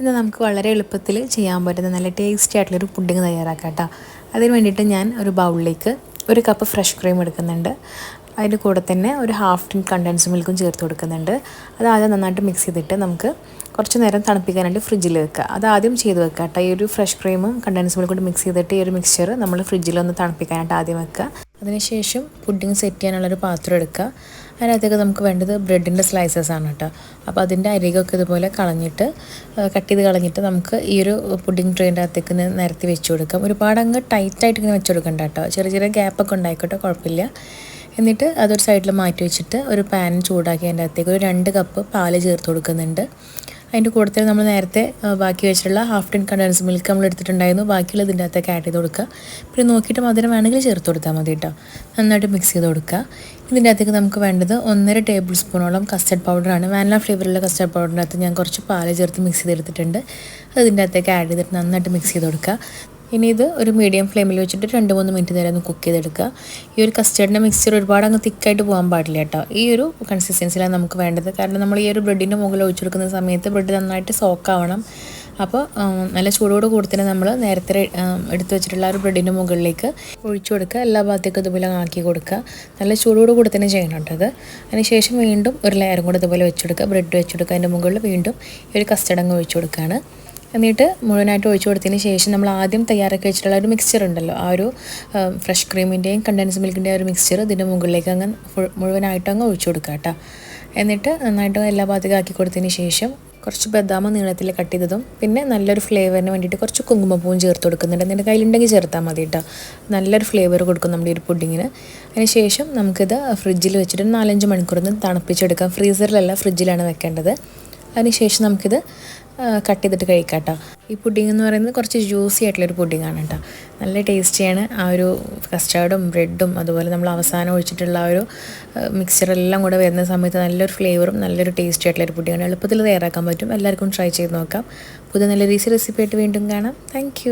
ഇന്ന് നമുക്ക് വളരെ എളുപ്പത്തിൽ ചെയ്യാൻ പറ്റുന്ന നല്ല ടേസ്റ്റി ആയിട്ടുള്ളൊരു പുഡിങ് തയ്യാറാക്കാം കേട്ടോ അതിന് വേണ്ടിയിട്ട് ഞാൻ ഒരു ബൗളിലേക്ക് ഒരു കപ്പ് ഫ്രഷ് ക്രീം എടുക്കുന്നുണ്ട്. അതിന്റെ കൂടെ തന്നെ ഒരു ഹാഫ് ടിൻ കണ്ടൻസ് മിൽക്കും ചേർത്ത് കൊടുക്കുന്നുണ്ട്. അത് ആദ്യം നന്നായിട്ട് മിക്സ് ചെയ്തിട്ട് നമുക്ക് കുറച്ച് നേരം തണുപ്പിക്കാനായിട്ട് ഫ്രിഡ്ജിൽ വെക്കുക അത് ആദ്യം ചെയ്ത് വെക്കുക കേട്ടോ ഈ ഒരു ഫ്രഷ് ക്രീമും കണ്ടൻസ് മിൽക്കും കൂടി മിക്സ് ചെയ്തിട്ട് ഈ ഒരു മിക്സ്ചർ നമ്മൾ ഫ്രിഡ്ജിൽ ഒന്ന് തണുപ്പിക്കാനായിട്ട് ആദ്യം വെക്കുക. അതിനുശേഷം പുഡിങ് സെറ്റ് ചെയ്യാനുള്ളൊരു പാത്രം എടുക്കുക. അതിനകത്തേക്ക് നമുക്ക് വേണ്ടത് ബ്രെഡിന്റെ സ്ലൈസസ് ആണ് കേട്ടോ. അപ്പോൾ അതിന്റെ അരികൊക്കെ ഇതുപോലെ കളഞ്ഞിട്ട് കട്ട് ചെയ്ത് കളഞ്ഞിട്ട് നമുക്ക് ഈ ഒരു പുഡിങ് ട്രെയിന്റെ അകത്തേക്ക് നിരത്തി വെച്ച് കൊടുക്കാം. ഒരുപാട് അങ്ങ് ടൈറ്റായിട്ട് ഇങ്ങനെ വെച്ച് കൊടുക്കണ്ട കേട്ടോ. ചെറിയ ചെറിയ ഗ്യാപ്പൊക്കെ ഉണ്ടായിക്കോട്ടെ കുഴപ്പമില്ല. എന്നിട്ട് അതൊരു സൈഡിൽ മാറ്റി വെച്ചിട്ട് ഒരു പാൻ ചൂടാക്കി അതിന്റെ അകത്തേക്ക് ഒരു രണ്ട് കപ്പ് പാൽ ചേർത്ത് കൊടുക്കുന്നുണ്ട്. അതിന്റെ കൂട്ടത്തിൽ നമ്മൾ നേരത്തെ ബാക്കി വെച്ചിട്ടുള്ള ഹാഫ് ടിൻ കണ്ടൻസ് മിൽക്ക് നമ്മൾ എടുത്തിട്ടുണ്ടായിരുന്നു. ബാക്കിയുള്ള ഇതിന്റെ അകത്തേക്ക് ആഡ് ചെയ്ത് കൊടുക്കുക. പിന്നെ നോക്കിയിട്ട് മധുരം വേണമെങ്കിൽ ചേർത്ത് കൊടുത്താൽ മതി കേട്ടോ. നന്നായിട്ട് മിക്സ് ചെയ്ത് കൊടുക്കുക. ഇതിന്റെ അകത്തേക്ക് നമുക്ക് വേണ്ടത് ഒന്നര ടേബിൾ സ്പൂണോളം കസ്റ്റർഡ് പൗഡറാണ് വാനില ഫ്ലേവറുള്ള കസ്റ്റർഡ് പൗഡറിന്റെ അകത്ത് ഞാൻ കുറച്ച് പാൽ ചേർത്ത് മിക്സ് ചെയ്തെടുത്തിട്ടുണ്ട്. അത് ഇതിന്റെ അകത്തേക്ക് ആഡ് ചെയ്തിട്ട് നന്നായിട്ട് മിക്സ് ചെയ്ത് കൊടുക്കുക. ഇനി ഇത് ഒരു മീഡിയം ഫ്ലെയിമിൽ വെച്ചിട്ട് രണ്ട് മൂന്ന് മിനിറ്റ് നേരം ഒന്ന് കുക്ക് ചെയ്തെടുക്കുക. ഈ ഒരു കസ്റ്റേർഡിന്റെ മിക്സ്ചർ ഒരുപാട് അങ്ങ് തിക്കായിട്ട് പോകാൻ പാടില്ല കേട്ടോ. ഈ ഒരു കൺസിസ്റ്റൻസിലാണ് നമുക്ക് വേണ്ടത്. കാരണം നമ്മൾ ഈ ഒരു ബ്രെഡിന്റെ മുകളിൽ ഒഴിച്ചെടുക്കുന്ന സമയത്ത് ബ്രെഡ് നന്നായിട്ട് സോക്കാവണം അപ്പോൾ നല്ല ചൂടോട് കൂടി നമ്മൾ നേരത്തെ എടുത്തു വെച്ചിട്ടുള്ള ഒരു ബ്രെഡിന്റെ മുകളിലേക്ക് ഒഴിച്ചു കൊടുക്കുക. എല്ലാ ഭാഗത്തേക്കും ഇതുപോലെ ആക്കി കൊടുക്കുക. നല്ല ചൂടോട് കൂടി തന്നെ അത് അതിനുശേഷം വീണ്ടും ഒരു ലെയറും കൂടെ ഇതുപോലെ വെച്ചെടുക്കുക. ബ്രെഡ് വെച്ചെടുക്കുക. അതിന്റെ മുകളിൽ വീണ്ടും ഈ ഒരു കസ്റ്റർഡ് അങ്ങ് ഒഴിച്ചു കൊടുക്കുകയാണ്. എന്നിട്ട് മുഴുവനായിട്ട് ഒഴിച്ചു കൊടുത്തതിന് ശേഷം നമ്മൾ ആദ്യം തയ്യാറാക്കി വെച്ചിട്ടുള്ള ഒരു മിക്സ്ചർ ഉണ്ടല്ലോ. ആ ഒരു ഫ്രഷ് ക്രീമിന്റെയും കണ്ടൻസ് മിൽക്കിന്റെയും ഒരു മിക്സ്ചർ ഇതിന്റെ മുകളിലേക്ക് അങ്ങ് മുഴുവനായിട്ട് അങ്ങ് ഒഴിച്ചു കൊടുക്കുക കേട്ടോ. എന്നിട്ട് നന്നായിട്ട് എല്ലാ ഭാഗത്തേക്കും ആക്കി കൊടുത്തതിന് ശേഷം കുറച്ച് ബദാമ നീളത്തിൽ കട്ട് ചെയ്തതും പിന്നെ നല്ലൊരു ഫ്ലേവറിന് വേണ്ടിയിട്ട് കുറച്ച് കുങ്കുമപ്പൂവും ചേർത്ത് കൊടുക്കുന്നുണ്ട്. എന്നിട്ട് കയ്യിലുണ്ടെങ്കിൽ ചേർത്താൽ മതി കേട്ടോ. നല്ലൊരു ഫ്ലേവർ കൊടുക്കും നമ്മുടെ ഒരു പുഡിങ്ങിന്. അതിനുശേഷം നമുക്കിത് ഫ്രിഡ്ജിൽ വെച്ചിട്ട് നാലഞ്ച് മണിക്കൂർ തണുപ്പിച്ചെടുക്കാം. ഫ്രീസറിലല്ല ഫ്രിഡ്ജിലാണ് വെക്കേണ്ടത്. അതിനുശേഷം നമുക്കിത് കട്ട് ചെയ്തിട്ട് കഴിക്കാം കേട്ടോ ഈ പുഡിംഗ് എന്ന് പറയുന്നത് കുറച്ച് ജ്യൂസി ആയിട്ടുള്ളൊരു പുഡിംഗ് ആണ് കേട്ടോ. നല്ല ടേസ്റ്റിയാണ് ആ ഒരു കസ്റ്റാർഡും ബ്രെഡും അതുപോലെ നമ്മൾ അവസാനം ഒഴിച്ചിട്ടുള്ള ആ ഒരു മിക്സറെല്ലാം കൂടെ വരുന്ന സമയത്ത് നല്ലൊരു ഫ്ലേവറും നല്ലൊരു ടേസ്റ്റി ആയിട്ടുള്ളൊരു പുഡിംഗാണ് എളുപ്പത്തിൽ തയ്യാറാക്കാൻ പറ്റും. എല്ലാവർക്കും ട്രൈ ചെയ്ത് നോക്കാം. പുതിയ നല്ല ഈസി റെസിപ്പി ആയിട്ട് വീണ്ടും കാണാം. താങ്ക്